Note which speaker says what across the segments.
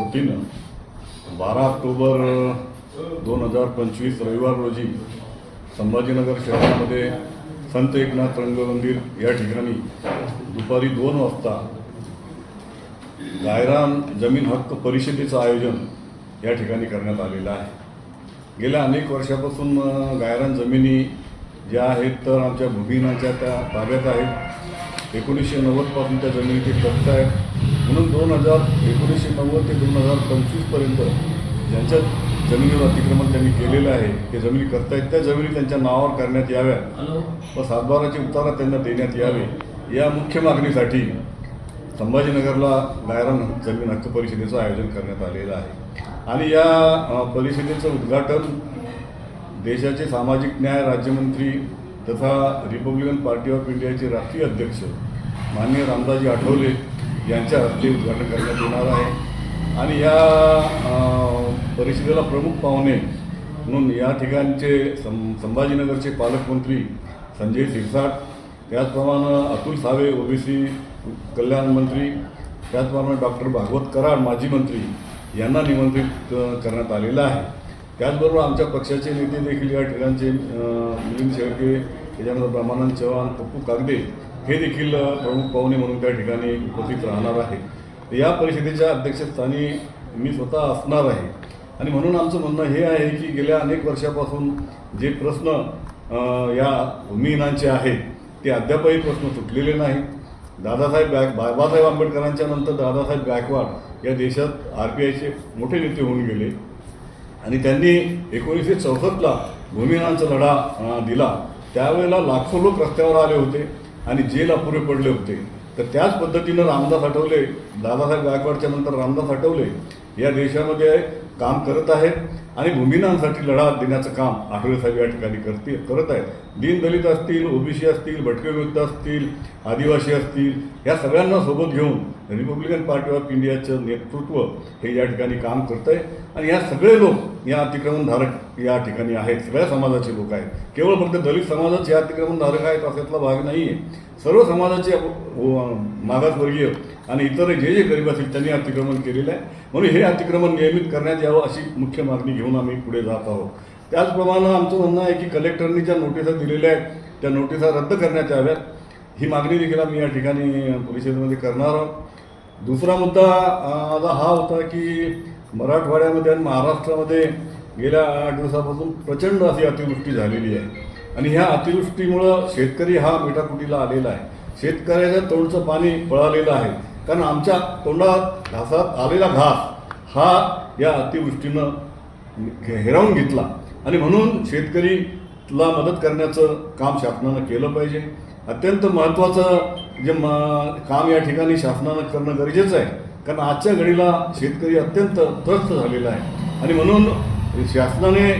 Speaker 1: वतीनं बारा ऑक्टोबर दोन हजार पंचवीस रविवार रोजी संभाजीनगर शहरामध्ये संत एकनाथ रंग मंदिर या ठिकाणी दुपारी दोन वाजता गायरान जमीन हक्क परिषदेचं आयोजन या ठिकाणी करण्यात आलेलं आहे. गेल्या अनेक वर्षापासून गायराम गायरान जमिनी ज्या आहेत तर आमच्या भूमिनाच्या त्या ताब्यात आहेत. एकोणीसशे नव्वदपासून त्या जमिनी ते कष्ट आहेत म्हणून दोन हजार एकोणीसशे नव्वद ते दोन हजार पंचवीसपर्यंत ज्यांच्या जमिनीवर अतिक्रमण त्यांनी केलेलं आहे ते जमिनी करतायत त्या जमिनी त्यांच्या नावावर करण्यात याव्या. व सातबाराचे उतारा त्यांना देण्यात यावे. या मुख्य मागणीसाठी संभाजीनगरला गायरान जमीन हक्क परिषदेचं आयोजन करण्यात आलेलं आहे. आणि या परिषदेचं उद्घाटन देशाचे सामाजिक न्याय राज्यमंत्री तथा रिपब्लिकन पार्टी ऑफ इंडियाचे राष्ट्रीय अध्यक्ष माननीय रामदासजी आठवले यांच्या हस्ते उद्घाटन करण्यात येणार आहे. आणि या परिषदेला प्रमुख पाहुणे म्हणून या ठिकाणचे सं संभाजीनगरचे पालकमंत्री संजय शिरसाट त्याचप्रमाणे अतुल सावे ओबीसी कल्याण मंत्री त्याचप्रमाणे डॉक्टर भागवत कराड माजी मंत्री यांना निमंत्रित करण्यात आलेलं आहे. त्याचबरोबर आमच्या पक्षाचे नेते देखील या ठिकाणचे मिलिंद शेळके त्याच्यानंतर ब्रह्मानंद चव्हाण पप्पू कागदे हे देखील प्रमुख पाहुणे म्हणून त्या ठिकाणी उपस्थित राहणार आहे या परिषदेच्या अध्यक्षस्थानी मी स्वतः असणार आहे. आणि म्हणून आमचं म्हणणं हे आहे की गेल्या अनेक वर्षापासून जे प्रश्न या भूमिहीनांचे आहेत ते अद्यापही प्रश्न सुटलेले नाही दादासाहेब बॅक बाबासाहेब आंबेडकरांच्या नंतर दादासाहेब गायकवाड या देशात आर पी आयचे मोठे नेते होऊन गेले. आणि त्यांनी एकोणीसशे चौसष्टला भूमिहीनांचा लढा दिला. त्यावेळेला लाखो लोक रस्त्यावर आले होते आणि जेल अपुरे पडले होते. तर त्याच पद्धतीनं रामदास आठवले दादासाहेब गायकवाडच्या नंतर रामदास आठवले या देशामध्ये काम करत आहेत आणि भूमिनांसाठी लढा देण्याचं काम आठवले साहेब या ठिकाणी करते करत आहेत. दीनदलित असतील ओबीसी असतील भटके विमुक्त असतील आदिवासी असतील या सगळ्यांना सोबत घेऊन रिपब्लिकन पार्टी ऑफ इंडियाचं नेतृत्व हे या ठिकाणी काम करत आहे. आणि या सगळे लोक या अतिक्रमणधारक या ठिकाणी आहेत. सगळ्या समाजाचे लोक आहेत. केवळ फक्त दलित समाजाच या अतिक्रमणधारक आहेत अशातला भाग नाही आहे सर्व समाजाचे मागासवर्गीय आणि इतर जे जे गरीब असतील त्यांनी अतिक्रमण केलेलं आहे. म्हणून हे अतिक्रमण नियमित करण्यात यावं अशी मुख्य मागणी घेऊन आम्ही पुढे जात आहोत. त्याचप्रमाणे आमचं म्हणणं आहे की कलेक्टरनी ज्या नोटिसा दिलेल्या आहेत त्या नोटिसा रद्द करण्यात याव्यात. ही मागणी देखील आम्ही या ठिकाणी परिषदेमध्ये करणार आहोत. दुसरा मुद्दा आता हा होता की मराठवाड्यामध्ये आणि महाराष्ट्रामध्ये गेल्या आठ दिवसापासून प्रचंड अशी अतिवृष्टी झालेली आहे. आणि ह्या अतिवृष्टीमुळं शेतकरी हा मिठाकुटीला आलेला आहे. शेतकऱ्याच्या तोंडचं पाणी पळालेलं आहे. कारण आमच्या तोंडात घासात आलेला घास हा या अतिवृष्टीनं हिरावून घेतला. आणि म्हणून शेतकरीला मदत करण्याचं काम शासनानं केलं पाहिजे. अत्यंत महत्त्वाचं जे म काम या ठिकाणी शासनानं करणं गरजेचं आहे. कारण आजच्या घडीला शेतकरी अत्यंत त्रस्त झालेला आहे. आणि म्हणून शासनाने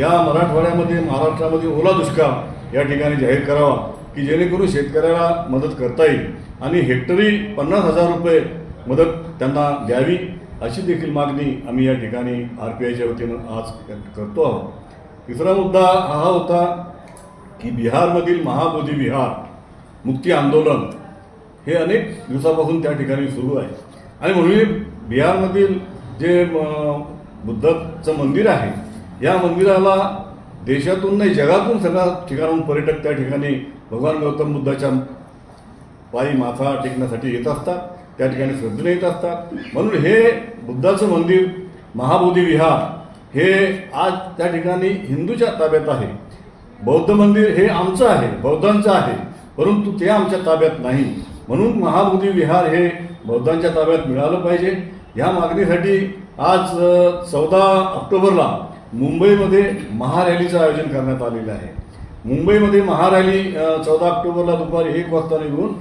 Speaker 1: या मराठवाड्यामध्ये महाराष्ट्रामध्ये ओला दुष्काळ या ठिकाणी जाहीर करावा की जेणेकरून शेतकऱ्याला मदत करता येईल. आणि हेक्टरी पन्नास हजार रुपये मदत त्यांना द्यावी. अशी देखील मागणी आम्ही या ठिकाणी आर पी आयच्या वतीनं आज करतो आहोत. तिसरा मुद्दा हा होता की बिहारमधील महाबोधी विहार मुक्ती आंदोलन हे अनेक दिवसापासून त्या ठिकाणी सुरू आहे. आणि म्हणून बिहारमधील जे बुद्धाचं मंदिर आहे या मंदिराला देशातून नाही जगातून सगळ्या ठिकाणाहून पर्यटक त्या ठिकाणी भगवान गौतम बुद्धाच्या पायी माथा टेकण्यासाठी येत असतात. त्या ठिकाणी श्रद्धेने येत असतात. म्हणून हे बुद्धाचं मंदिर महाबोधी विहार हे आज त्या ठिकाणी हिंदूच्या ताब्यात आहे. बौद्ध मंदिर हे आमचं आहे बौद्धांचं आहे. परंतु ते आमच्या ताब्यात नाही. म्हणून महाबोधी विहार हे बौद्धांच्या ताब्यात मिळालं पाहिजे. ह्या मागणीसाठी आज चौदा ऑक्टोबरला मुंबईमध्ये महारॅलीचं आयोजन करण्यात आलेलं आहे. मुंबईमध्ये महारॅली चौदा ऑक्टोबरला दुपारी एक वाजता निघून